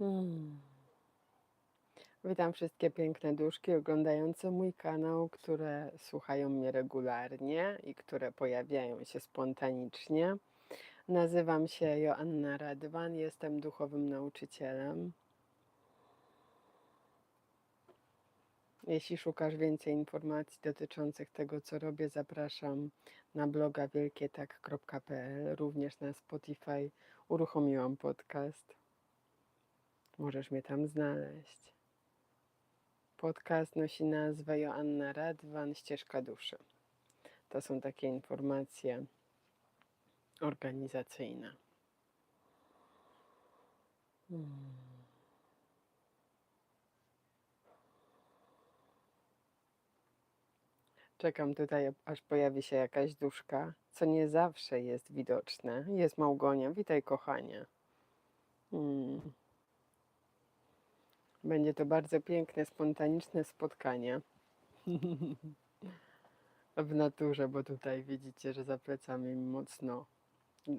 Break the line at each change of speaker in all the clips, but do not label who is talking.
Hmm. Witam wszystkie piękne duszki oglądające mój kanał, które słuchają mnie regularnie i które pojawiają się spontanicznie. Nazywam się Joanna Radwan, jestem duchowym nauczycielem. Jeśli szukasz więcej informacji dotyczących tego, co robię, zapraszam na bloga wielkietak.pl. Również na Spotify uruchomiłam podcast. Możesz mnie tam znaleźć. Podcast nosi nazwę Joanna Radwan, Ścieżka Duszy. To są takie informacje organizacyjne. Hmm. Czekam tutaj, aż pojawi się jakaś duszka, co nie zawsze jest widoczne. Jest Małgonia. Witaj, kochanie. Hmm. Będzie to bardzo piękne, spontaniczne spotkanie w naturze, bo tutaj widzicie, że za plecami mocno,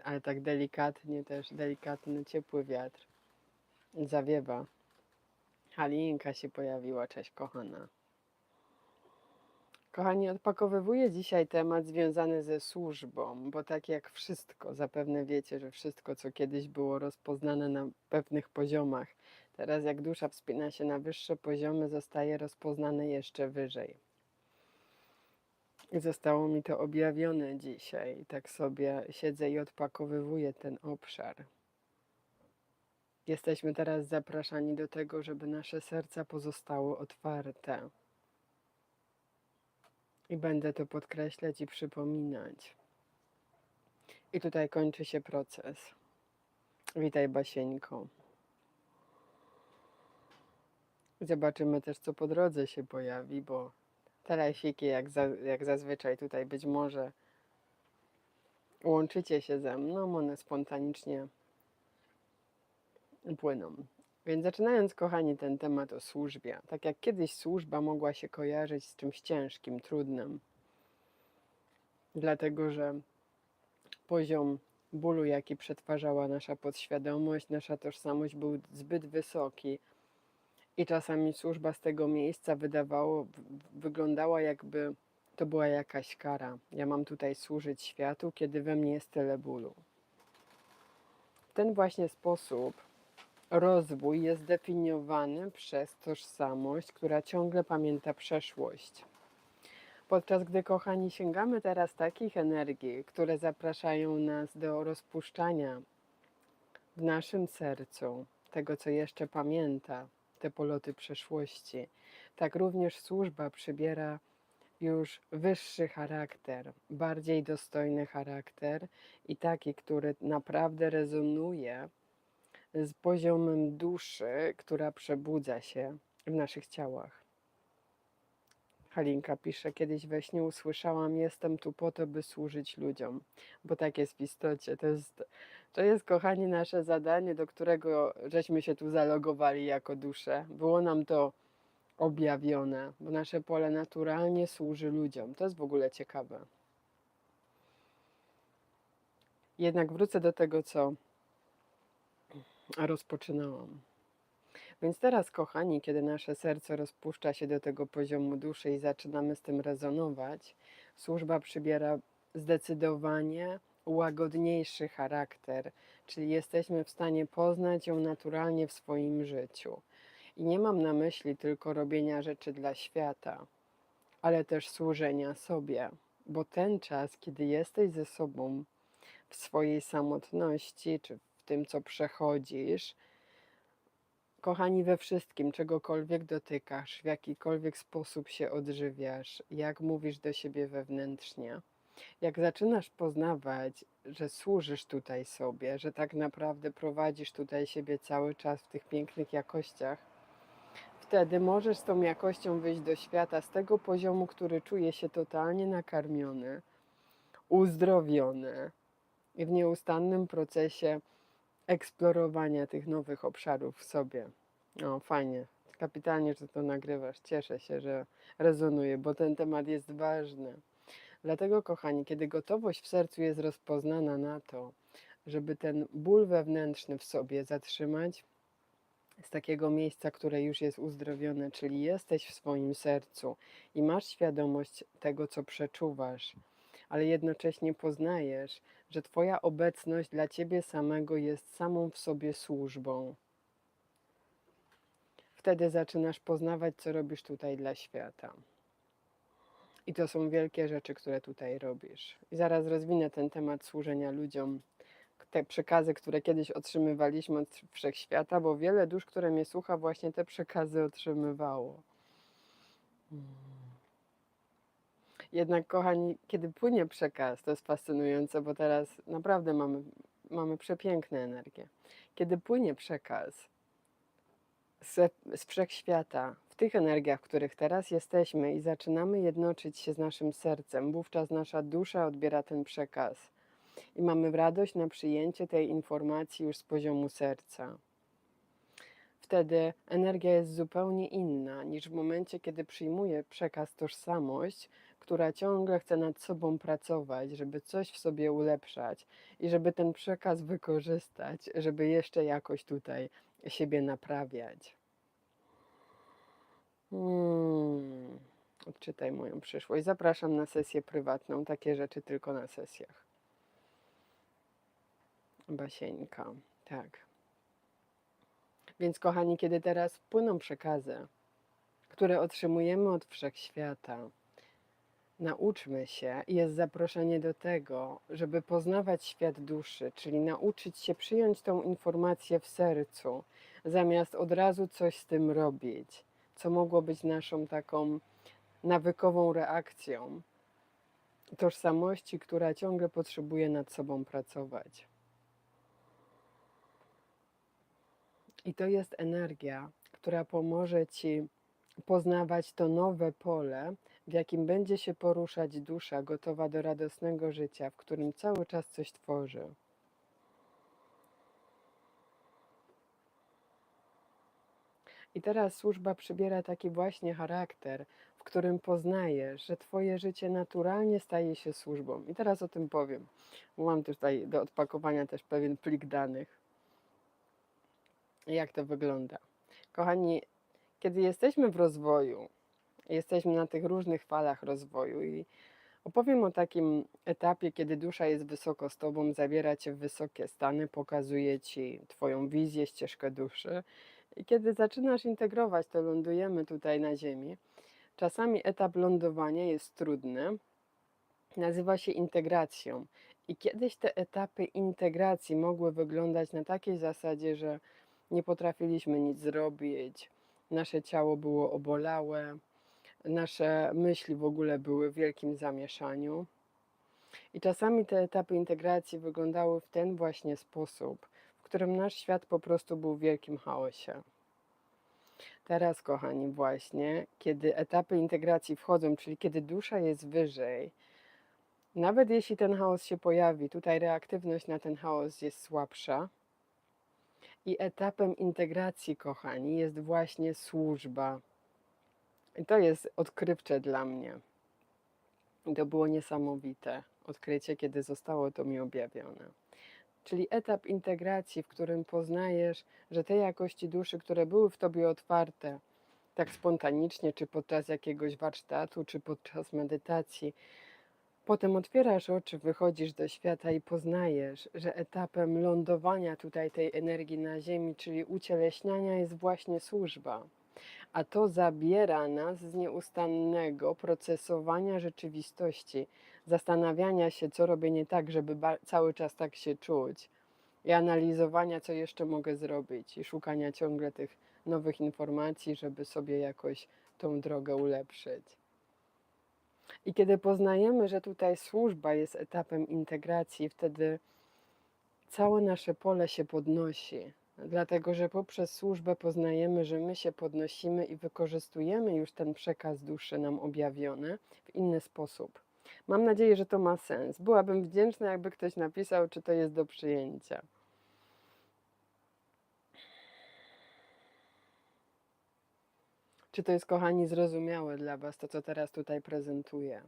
ale tak delikatnie też, delikatny, ciepły wiatr zawiewa. Halinka się pojawiła, cześć kochana. Kochani, odpakowywuję dzisiaj temat związany ze służbą, bo tak jak wszystko, zapewne wiecie, że wszystko, co kiedyś było rozpoznane na pewnych poziomach, teraz jak dusza wspina się na wyższe poziomy, zostaje rozpoznane jeszcze wyżej. I zostało mi to objawione dzisiaj. Tak sobie siedzę i odpakowywuję ten obszar. Jesteśmy teraz zapraszani do tego, żeby nasze serca pozostały otwarte. I będę to podkreślać i przypominać. I tutaj kończy się proces. Witaj, Basieńko. Zobaczymy też, co po drodze się pojawi, bo te lajfiki, jak, za, jak zazwyczaj tutaj być może łączycie się ze mną, one spontanicznie płyną. Więc zaczynając, kochani, ten temat o służbie. Tak jak kiedyś służba mogła się kojarzyć z czymś ciężkim, trudnym, dlatego że poziom bólu, jaki przetwarzała nasza podświadomość, nasza tożsamość był zbyt wysoki i czasami służba z tego miejsca wydawało, wyglądała jakby to była jakaś kara. Ja mam tutaj służyć światu, kiedy we mnie jest tyle bólu. W ten właśnie sposób rozwój jest definiowany przez tożsamość, która ciągle pamięta przeszłość. Podczas gdy, kochani, sięgamy teraz takich energii, które zapraszają nas do rozpuszczania w naszym sercu tego, co jeszcze pamięta, te poloty przeszłości, tak również służba przybiera już wyższy charakter, bardziej dostojny charakter i taki, który naprawdę rezonuje z poziomem duszy, która przebudza się w naszych ciałach. Halinka pisze, kiedyś we śnie usłyszałam, jestem tu po to, by służyć ludziom, bo tak jest w istocie. To jest, to jest, kochani, nasze zadanie, do którego żeśmy się tu zalogowali jako dusze. Było nam to objawione, bo nasze pole naturalnie służy ludziom. To jest w ogóle ciekawe. Jednak wrócę do tego, co rozpoczynałam. Więc teraz, kochani, kiedy nasze serce rozpuszcza się do tego poziomu duszy i zaczynamy z tym rezonować, służba przybiera zdecydowanie łagodniejszy charakter, czyli jesteśmy w stanie poznać ją naturalnie w swoim życiu. I nie mam na myśli tylko robienia rzeczy dla świata, ale też służenia sobie, bo ten czas, kiedy jesteś ze sobą w swojej samotności, czy w tym, co przechodzisz, kochani, we wszystkim, czegokolwiek dotykasz, w jakikolwiek sposób się odżywiasz, jak mówisz do siebie wewnętrznie, jak zaczynasz poznawać, że służysz tutaj sobie, że tak naprawdę prowadzisz tutaj siebie cały czas w tych pięknych jakościach, wtedy możesz z tą jakością wyjść do świata z tego poziomu, który czuje się totalnie nakarmiony, uzdrowiony i w nieustannym procesie eksplorowania tych nowych obszarów w sobie. O, fajnie. Kapitalnie, że to nagrywasz. Cieszę się, że rezonuje, bo ten temat jest ważny. Dlatego, kochani, kiedy gotowość w sercu jest rozpoznana na to, żeby ten ból wewnętrzny w sobie zatrzymać, z takiego miejsca, które już jest uzdrowione, czyli jesteś w swoim sercu i masz świadomość tego, co przeczuwasz, ale jednocześnie poznajesz, że Twoja obecność dla Ciebie samego jest samą w sobie służbą. Wtedy zaczynasz poznawać, co robisz tutaj dla świata. I to są wielkie rzeczy, które tutaj robisz. I zaraz rozwinę ten temat służenia ludziom, te przekazy, które kiedyś otrzymywaliśmy od wszechświata, bo wiele dusz, które mnie słucha, właśnie te przekazy otrzymywało. Mm. Jednak, kochani, kiedy płynie przekaz, to jest fascynujące, bo teraz naprawdę mamy, mamy przepiękne energie. Kiedy płynie przekaz z, z wszechświata, w tych energiach, w których teraz jesteśmy i zaczynamy jednoczyć się z naszym sercem, wówczas nasza dusza odbiera ten przekaz i mamy radość na przyjęcie tej informacji już z poziomu serca. Wtedy energia jest zupełnie inna niż w momencie, kiedy przyjmuje przekaz tożsamość, która ciągle chce nad sobą pracować, żeby coś w sobie ulepszać i żeby ten przekaz wykorzystać, żeby jeszcze jakoś tutaj siebie naprawiać. Hmm. Odczytaj moją przyszłość. Zapraszam na sesję prywatną. Takie rzeczy tylko na sesjach. Basieńka, tak. Więc kochani, kiedy teraz płyną przekazy, które otrzymujemy od wszechświata, nauczmy się i jest zaproszenie do tego, żeby poznawać świat duszy, czyli nauczyć się przyjąć tą informację w sercu, zamiast od razu coś z tym robić, co mogło być naszą taką nawykową reakcją tożsamości, która ciągle potrzebuje nad sobą pracować. I to jest energia, która pomoże ci poznawać to nowe pole, w jakim będzie się poruszać dusza gotowa do radosnego życia, w którym cały czas coś tworzy. I teraz służba przybiera taki właśnie charakter, w którym poznajesz, że Twoje życie naturalnie staje się służbą. I teraz o tym powiem. Mam tutaj do odpakowania też pewien plik danych. Jak to wygląda? Kochani, kiedy jesteśmy w rozwoju, jesteśmy na tych różnych falach rozwoju i opowiem o takim etapie, kiedy dusza jest wysoko z Tobą, zabiera Cię w wysokie stany, pokazuje Ci Twoją wizję, ścieżkę duszy. I kiedy zaczynasz integrować, to lądujemy tutaj na Ziemi. Czasami etap lądowania jest trudny, nazywa się integracją. I kiedyś te etapy integracji mogły wyglądać na takiej zasadzie, że nie potrafiliśmy nic zrobić, nasze ciało było obolałe, nasze myśli w ogóle były w wielkim zamieszaniu. I czasami te etapy integracji wyglądały w ten właśnie sposób, w którym nasz świat po prostu był w wielkim chaosie. Teraz, kochani, właśnie, kiedy etapy integracji wchodzą, czyli kiedy dusza jest wyżej, nawet jeśli ten chaos się pojawi, tutaj reaktywność na ten chaos jest słabsza, i etapem integracji, kochani, jest właśnie służba. I to jest odkrywcze dla mnie. To było niesamowite odkrycie, kiedy zostało to mi objawione. Czyli etap integracji, w którym poznajesz, że te jakości duszy, które były w tobie otwarte, tak spontanicznie, czy podczas jakiegoś warsztatu, czy podczas medytacji, Potem otwierasz oczy, wychodzisz do świata i poznajesz, że etapem lądowania tutaj tej energii na Ziemi, czyli ucieleśniania, jest właśnie służba. A to zabiera nas z nieustannego procesowania rzeczywistości, zastanawiania się, co robię nie tak, żeby cały czas tak się czuć, i analizowania, co jeszcze mogę zrobić, i szukania ciągle tych nowych informacji, żeby sobie jakoś tą drogę ulepszyć. I kiedy poznajemy, że tutaj służba jest etapem integracji, wtedy całe nasze pole się podnosi. Dlatego, że poprzez służbę poznajemy, że my się podnosimy i wykorzystujemy już ten przekaz duszy nam objawiony w inny sposób. Mam nadzieję, że to ma sens. Byłabym wdzięczna, jakby ktoś napisał, czy to jest do przyjęcia. Czy to jest, kochani, zrozumiałe dla Was, to co teraz tutaj prezentuję?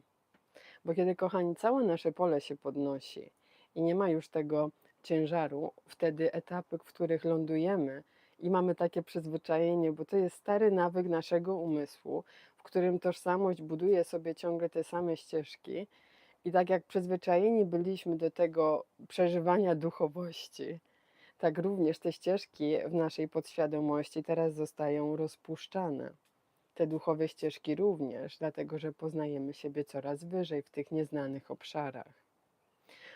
Bo kiedy, kochani, całe nasze pole się podnosi i nie ma już tego ciężaru, wtedy etapy, w których lądujemy, I mamy takie przyzwyczajenie, bo to jest stary nawyk naszego umysłu, w którym tożsamość buduje sobie ciągle te same ścieżki. I tak jak przyzwyczajeni byliśmy do tego przeżywania duchowości, tak również te ścieżki w naszej podświadomości teraz zostają rozpuszczane. Te duchowe ścieżki również, dlatego że poznajemy siebie coraz wyżej w tych nieznanych obszarach.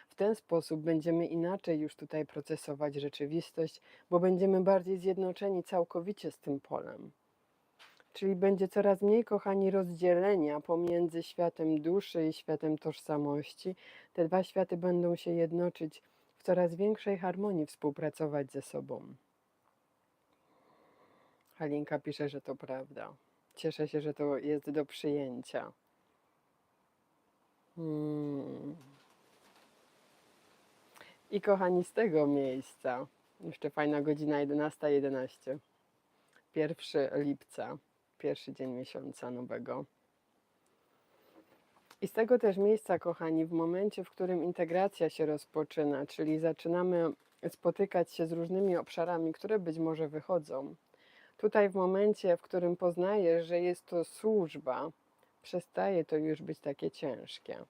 W ten sposób będziemy inaczej już tutaj procesować rzeczywistość, bo będziemy bardziej zjednoczeni całkowicie z tym polem. Czyli będzie coraz mniej, kochani, rozdzielenia pomiędzy światem duszy i światem tożsamości. Te dwa światy będą się jednoczyć w coraz większej harmonii, współpracować ze sobą. Halinka pisze, że to prawda. Cieszę się, że to jest do przyjęcia. Hmm. I kochani, z tego miejsca, jeszcze fajna godzina 11.11, 11. 1 lipca, pierwszy dzień miesiąca nowego. I z tego też miejsca, kochani, w momencie, w którym integracja się rozpoczyna, czyli zaczynamy spotykać się z różnymi obszarami, które być może wychodzą, tutaj w momencie, w którym poznajesz, że jest to służba, przestaje to już być takie ciężkie.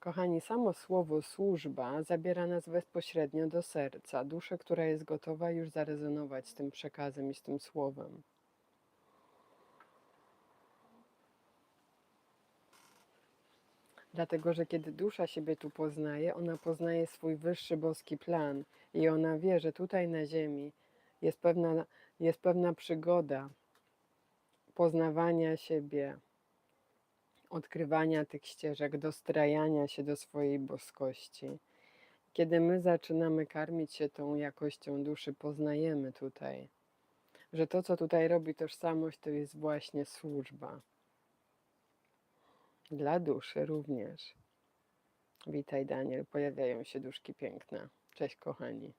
Kochani, samo słowo służba zabiera nas bezpośrednio do serca, duszę, która jest gotowa już zarezonować z tym przekazem i z tym słowem. Dlatego, że kiedy dusza siebie tu poznaje, ona poznaje swój wyższy boski plan i ona wie, że tutaj na Ziemi jest pewna, jest pewna przygoda poznawania siebie, odkrywania tych ścieżek, dostrajania się do swojej boskości. Kiedy my zaczynamy karmić się tą jakością duszy, poznajemy tutaj, że to, co tutaj robi tożsamość, to jest właśnie służba. Dla duszy również. Witaj, Daniel. Pojawiają się duszki piękne. Cześć, kochani.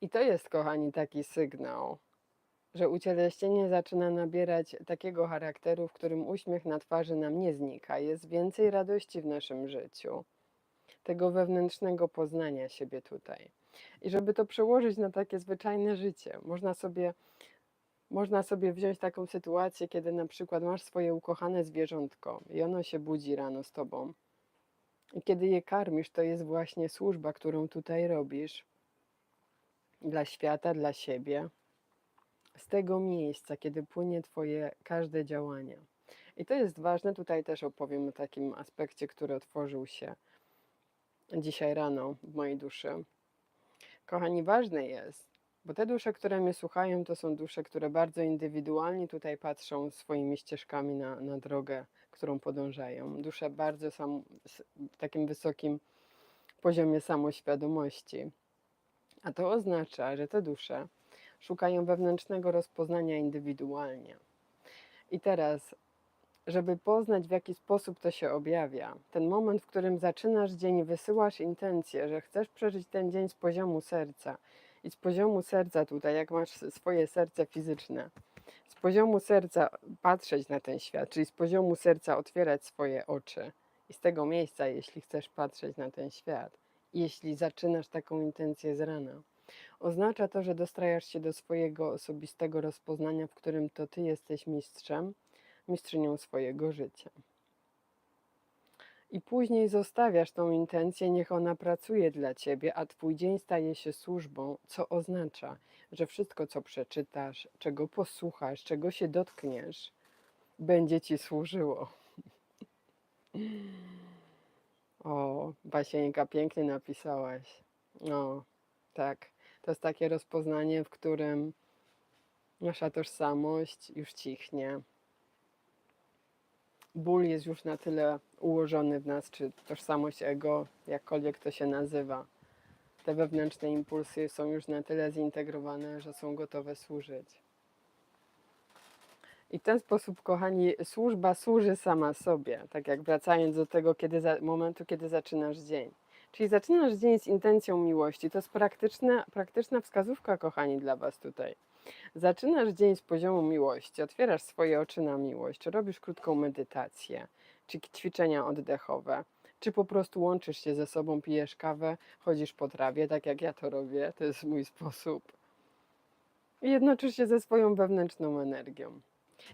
I to jest, kochani, taki sygnał, że ucieleśnienie zaczyna nabierać takiego charakteru, w którym uśmiech na twarzy nam nie znika. Jest więcej radości w naszym życiu, tego wewnętrznego poznania siebie tutaj. I żeby to przełożyć na takie zwyczajne życie, można sobie, można sobie wziąć taką sytuację, kiedy na przykład masz swoje ukochane zwierzątko i ono się budzi rano z tobą. I kiedy je karmisz, to jest właśnie służba, którą tutaj robisz dla świata, dla siebie z tego miejsca, kiedy płynie Twoje każde działanie. I to jest ważne, tutaj też opowiem o takim aspekcie, który otworzył się dzisiaj rano w mojej duszy. Kochani, ważne jest, bo te dusze, które mnie słuchają, to są dusze, które bardzo indywidualnie tutaj patrzą swoimi ścieżkami na, na drogę, którą podążają. Dusze bardzo w takim wysokim poziomie samoświadomości. A to oznacza, że te dusze szukają wewnętrznego rozpoznania indywidualnie. I teraz, żeby poznać, w jaki sposób to się objawia, ten moment, w którym zaczynasz dzień, wysyłasz intencję, że chcesz przeżyć ten dzień z poziomu serca. I z poziomu serca tutaj, jak masz swoje serce fizyczne, z poziomu serca patrzeć na ten świat, czyli z poziomu serca otwierać swoje oczy. I z tego miejsca, jeśli chcesz patrzeć na ten świat, jeśli zaczynasz taką intencję z rana, Oznacza to, że dostrajasz się do swojego osobistego rozpoznania, w którym to ty jesteś mistrzem, mistrzynią swojego życia. I później zostawiasz tą intencję, niech ona pracuje dla ciebie, a twój dzień staje się służbą, co oznacza, że wszystko, co przeczytasz, czego posłuchasz, czego się dotkniesz, będzie ci służyło. O, Basieńka, pięknie napisałaś. O, tak. To jest takie rozpoznanie, w którym nasza tożsamość już cichnie. Ból jest już na tyle ułożony w nas, czy tożsamość ego, jakkolwiek to się nazywa. Te wewnętrzne impulsy są już na tyle zintegrowane, że są gotowe służyć. I w ten sposób, kochani, służba służy sama sobie. Tak jak wracając do tego kiedy za, momentu, kiedy zaczynasz dzień. Czyli zaczynasz dzień z intencją miłości. To jest praktyczna, praktyczna wskazówka, kochani, dla Was tutaj. Zaczynasz dzień z poziomu miłości, otwierasz swoje oczy na miłość, robisz krótką medytację, czy ćwiczenia oddechowe, czy po prostu łączysz się ze sobą, pijesz kawę, chodzisz po trawie, tak jak ja to robię, to jest mój sposób. I jednoczysz się ze swoją wewnętrzną energią.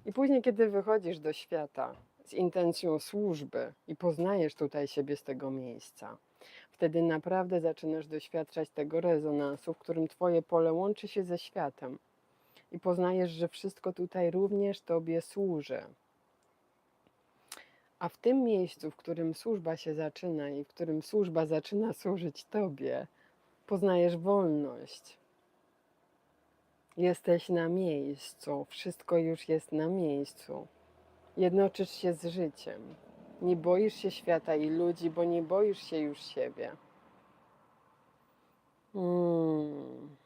I później, kiedy wychodzisz do świata z intencją służby i poznajesz tutaj siebie z tego miejsca, wtedy naprawdę zaczynasz doświadczać tego rezonansu, w którym Twoje pole łączy się ze światem i poznajesz, że wszystko tutaj również Tobie służy. A w tym miejscu, w którym służba się zaczyna i w którym służba zaczyna służyć Tobie, poznajesz wolność. Jesteś na miejscu, wszystko już jest na miejscu. Jednoczysz się z życiem. Nie boisz się świata i ludzi, bo nie boisz się już siebie. Mm.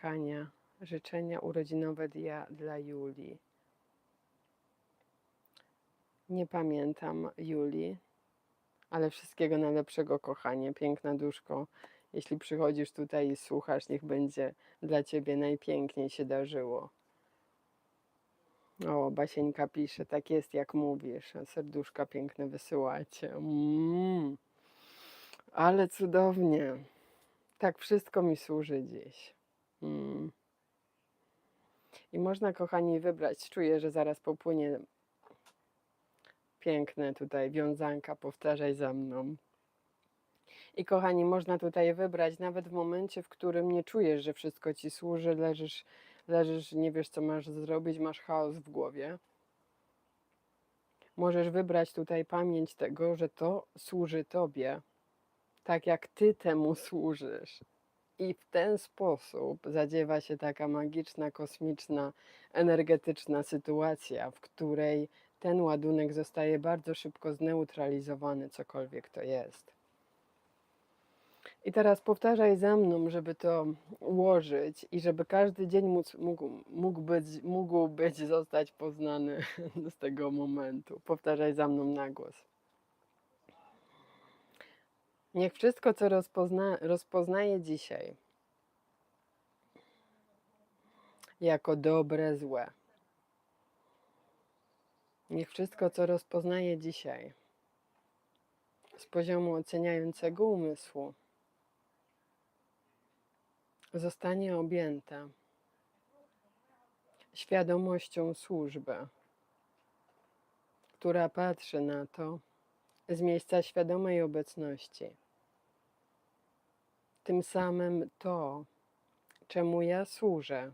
Hania, życzenia urodzinowe dia dla Julii. Nie pamiętam Julii, ale wszystkiego najlepszego, kochanie, piękna duszko. Jeśli przychodzisz tutaj i słuchasz, niech będzie dla ciebie najpiękniej się darzyło. O, Basieńka pisze, tak jest jak mówisz. Serduszka piękne wysyłacie. Mm. Ale cudownie. Tak wszystko mi służy dziś. Mm. I można, kochani, wybrać. Czuję, że zaraz popłynie piękne tutaj wiązanka. Powtarzaj za mną. I kochani, można tutaj wybrać, nawet w momencie, w którym nie czujesz, że wszystko ci służy, leżysz, leżysz, nie wiesz, co masz zrobić, masz chaos w głowie. Możesz wybrać tutaj pamięć tego, że to służy tobie, tak jak ty temu służysz. I w ten sposób zadziewa się taka magiczna, kosmiczna, energetyczna sytuacja, w której ten ładunek zostaje bardzo szybko zneutralizowany, cokolwiek to jest. I teraz powtarzaj za mną, żeby to ułożyć i żeby każdy dzień móc, mógł, mógł, być, mógł być zostać poznany z tego momentu. Powtarzaj za mną na głos. Niech wszystko, co rozpozna, rozpoznaję dzisiaj jako dobre, złe. Niech wszystko, co rozpoznaję dzisiaj z poziomu oceniającego umysłu, zostanie objęta świadomością służby, która patrzy na to z miejsca świadomej obecności. Tym samym to, czemu ja służę,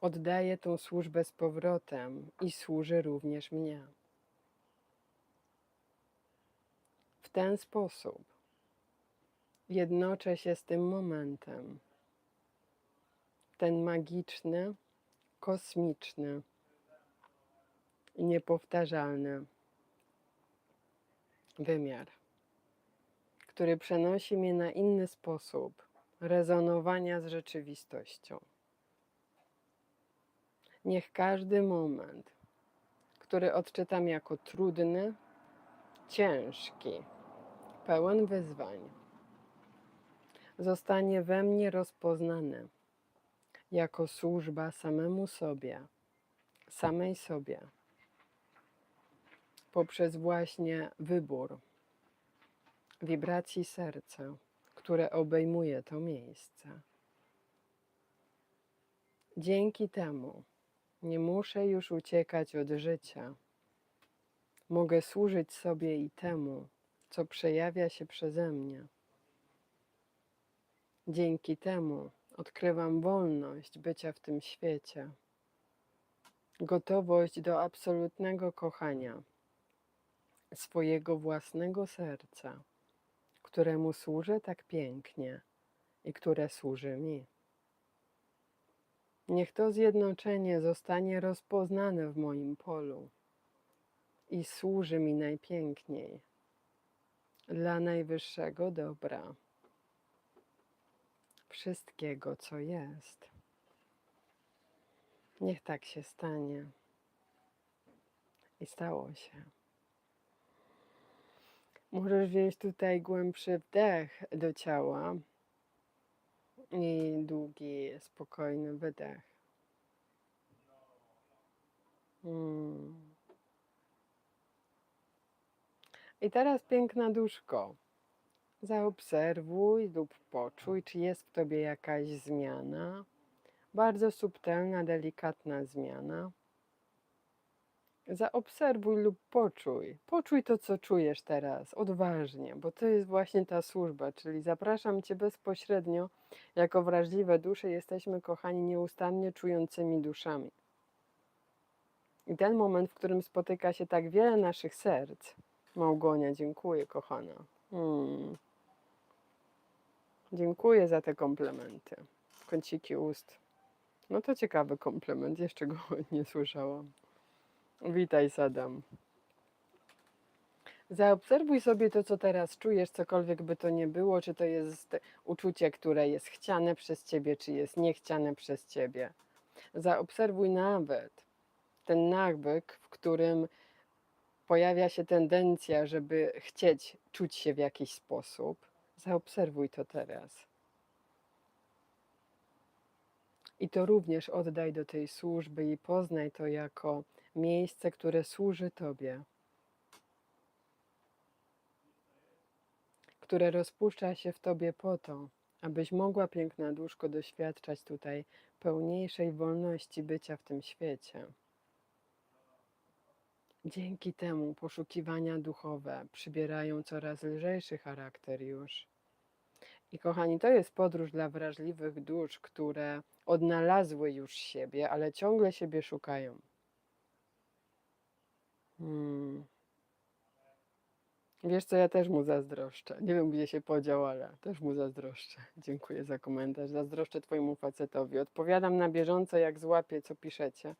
oddaje tą służbę z powrotem i służy również mnie. W ten sposób jednoczę się z tym momentem. Ten magiczny, kosmiczny i niepowtarzalny wymiar, który przenosi mnie na inny sposób rezonowania z rzeczywistością. Niech każdy moment, który odczytam jako trudny, ciężki, pełen wyzwań, zostanie we mnie rozpoznany jako służba samemu sobie, samej sobie, poprzez właśnie wybór wibracji serca, które obejmuje to miejsce. Dzięki temu nie muszę już uciekać od życia. Mogę służyć sobie i temu, co przejawia się przeze mnie. Dzięki temu odkrywam wolność bycia w tym świecie, gotowość do absolutnego kochania swojego własnego serca, któremu służę tak pięknie i które służy mi. Niech to zjednoczenie zostanie rozpoznane w moim polu i służy mi najpiękniej dla najwyższego dobra wszystkiego, co jest. Niech tak się stanie. I stało się. Możesz wziąć tutaj głębszy wdech do ciała i długi, spokojny wydech. Mm. I teraz piękna duszko. Zaobserwuj lub poczuj, czy jest w tobie jakaś zmiana. Bardzo subtelna, delikatna zmiana. Zaobserwuj lub poczuj. Poczuj to, co czujesz teraz, odważnie, bo to jest właśnie ta służba, czyli zapraszam Cię bezpośrednio, jako wrażliwe dusze, jesteśmy kochani nieustannie czującymi duszami. I ten moment, w którym spotyka się tak wiele naszych serc, Małgonia, dziękuję, kochana. Hmm. Dziękuję za te komplementy. Kąciki ust. No to ciekawy komplement, jeszcze go nie słyszałam. Witaj, Sadam. Zaobserwuj sobie to, co teraz czujesz, cokolwiek by to nie było, czy to jest uczucie, które jest chciane przez ciebie, czy jest niechciane przez ciebie. Zaobserwuj nawet ten nawyk, w którym pojawia się tendencja, żeby chcieć czuć się w jakiś sposób. Zaobserwuj to teraz. I to również oddaj do tej służby i poznaj to jako miejsce, które służy Tobie, które rozpuszcza się w Tobie po to, abyś mogła, piękna duszko, doświadczać tutaj pełniejszej wolności bycia w tym świecie. Dzięki temu poszukiwania duchowe przybierają coraz lżejszy charakter już. I kochani, to jest podróż dla wrażliwych dusz, które odnalazły już siebie, ale ciągle siebie szukają. Hmm. Wiesz co, ja też mu zazdroszczę. Nie wiem, gdzie się podział, ale też mu zazdroszczę. Dziękuję za komentarz. Zazdroszczę twojemu facetowi. Odpowiadam na bieżąco, jak złapię, co piszecie.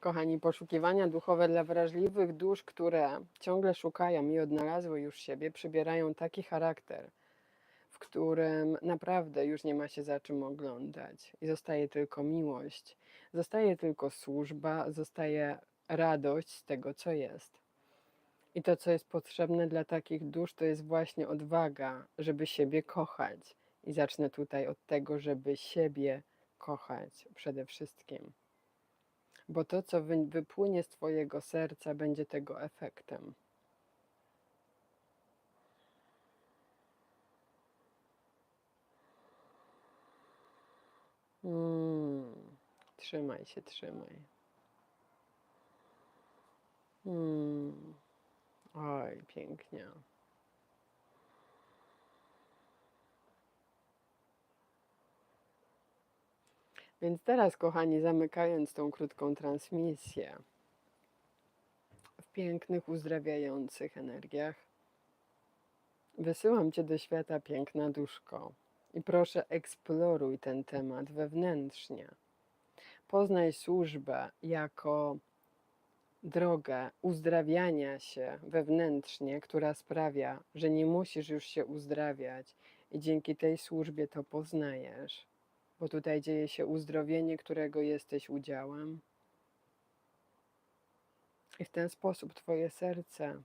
Kochani, poszukiwania duchowe dla wrażliwych dusz, które ciągle szukają i odnalazły już siebie, przybierają taki charakter, którym naprawdę już nie ma się za czym oglądać i zostaje tylko miłość, zostaje tylko służba, zostaje radość z tego, co jest. I to, co jest potrzebne dla takich dusz, to jest właśnie odwaga, żeby siebie kochać. I zacznę tutaj od tego, żeby siebie kochać przede wszystkim bo to, co wypłynie z Twojego serca, będzie tego efektem. Mm, trzymaj się, trzymaj. Mm. Oj, pięknie. Więc teraz, kochani, zamykając tą krótką transmisję w pięknych, uzdrawiających energiach, wysyłam Cię do świata piękna duszko i proszę eksploruj ten temat wewnętrznie. Poznaj służbę jako drogę uzdrawiania się wewnętrznie, która sprawia, że nie musisz już się uzdrawiać i dzięki tej służbie to poznajesz bo tutaj dzieje się uzdrowienie, którego jesteś udziałem. I w ten sposób Twoje serce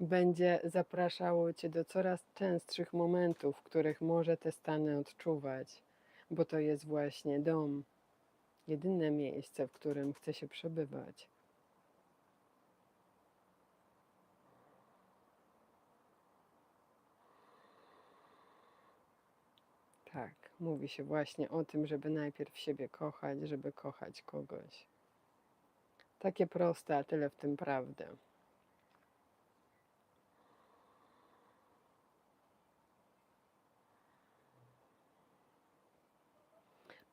będzie zapraszało Cię do coraz częstszych momentów, w których może te stany odczuwać, bo to jest właśnie dom, jedyne miejsce, w którym chce się przebywać. Tak, mówi się właśnie o tym, żeby najpierw siebie kochać, żeby kochać kogoś. Takie proste, a tyle w tym prawdy.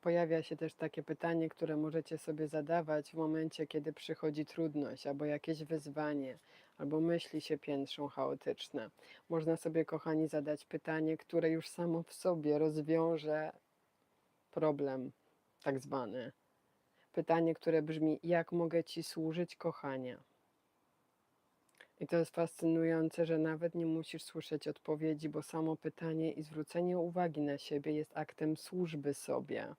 Pojawia się też takie pytanie, które możecie sobie zadawać w momencie, kiedy przychodzi trudność albo jakieś wyzwanie, albo myśli się piętrzą chaotyczne. Można sobie, kochani, zadać pytanie, które już samo w sobie rozwiąże problem, tak zwany. Pytanie, które brzmi: Jak mogę Ci służyć, kochania? I to jest fascynujące, że nawet nie musisz słyszeć odpowiedzi, bo samo pytanie i zwrócenie uwagi na siebie jest aktem służby sobie.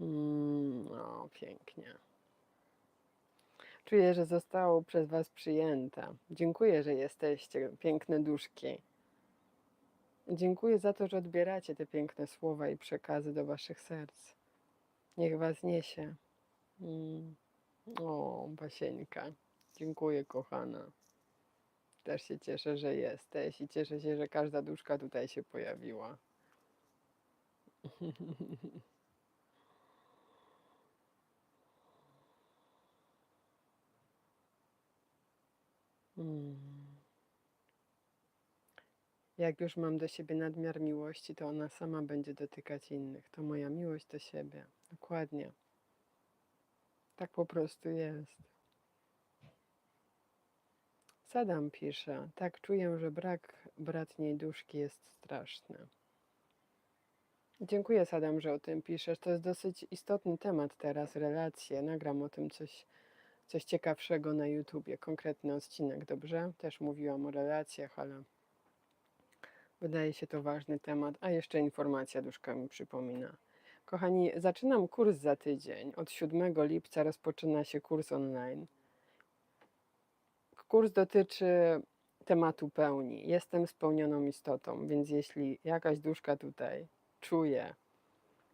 Mm, o, pięknie. Czuję, że zostało przez Was przyjęte. Dziękuję, że jesteście piękne duszki. Dziękuję za to, że odbieracie te piękne słowa i przekazy do Waszych serc. Niech Was niesie. Mm. O, Basieńka. Dziękuję, kochana. Też się cieszę, że jesteś i cieszę się, że każda duszka tutaj się pojawiła. Mm. Jak już mam do siebie nadmiar miłości, to ona sama będzie dotykać innych. To moja miłość do siebie. Dokładnie. Tak po prostu jest. Sadam pisze, tak czuję, że brak bratniej duszki jest straszny. Dziękuję Sadam, że o tym piszesz. To jest dosyć istotny temat teraz, relacje. Nagram o tym coś, coś ciekawszego na YouTubie, konkretny odcinek, dobrze? Też mówiłam o relacjach, ale wydaje się to ważny temat. A jeszcze informacja duszka mi przypomina. Kochani, zaczynam kurs za tydzień. Od 7 lipca rozpoczyna się kurs online. Kurs dotyczy tematu pełni. Jestem spełnioną istotą, więc jeśli jakaś duszka tutaj czuje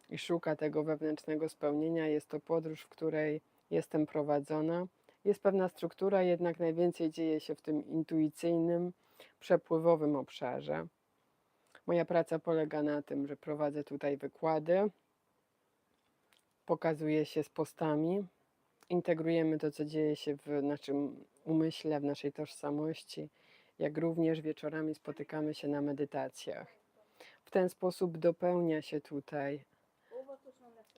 i szuka tego wewnętrznego spełnienia, jest to podróż, w której jestem prowadzona. Jest pewna struktura, jednak najwięcej dzieje się w tym intuicyjnym, przepływowym obszarze. Moja praca polega na tym, że prowadzę tutaj wykłady, pokazuję się z postami, integrujemy to, co dzieje się w naszym umyśle, w naszej tożsamości, jak również wieczorami spotykamy się na medytacjach. W ten sposób dopełnia się tutaj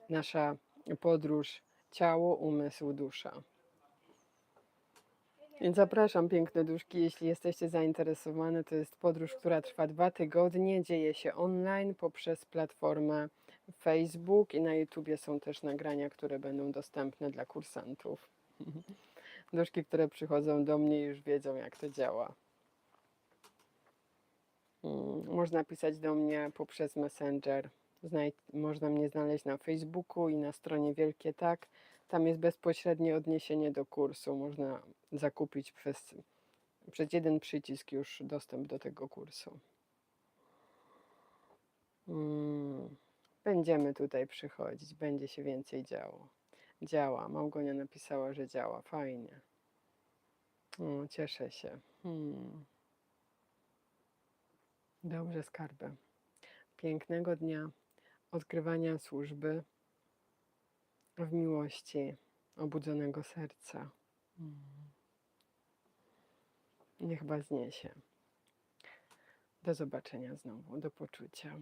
nasza podróż ciało, umysł, dusza. Więc zapraszam piękne duszki, jeśli jesteście zainteresowane, to jest podróż, która trwa dwa tygodnie, dzieje się online poprzez platformę Facebook i na YouTubie są też nagrania, które będą dostępne dla kursantów. Duszki, które przychodzą do mnie już wiedzą, jak to działa. Mm, Można pisać do mnie poprzez Messenger. Znaj można mnie znaleźć na Facebooku i na stronie Wielkie Tak. Tam jest bezpośrednie odniesienie do kursu. Można zakupić przez, przez jeden przycisk już dostęp do tego kursu. Mm, Będziemy tutaj przychodzić, będzie się więcej działo. Działa. Małgonia napisała, że działa. Fajnie. O, cieszę się. Hmm. Dobrze, skarbę. Pięknego dnia, odkrywania służby w miłości obudzonego serca. Niech Was niesie. Do zobaczenia znowu, do poczucia.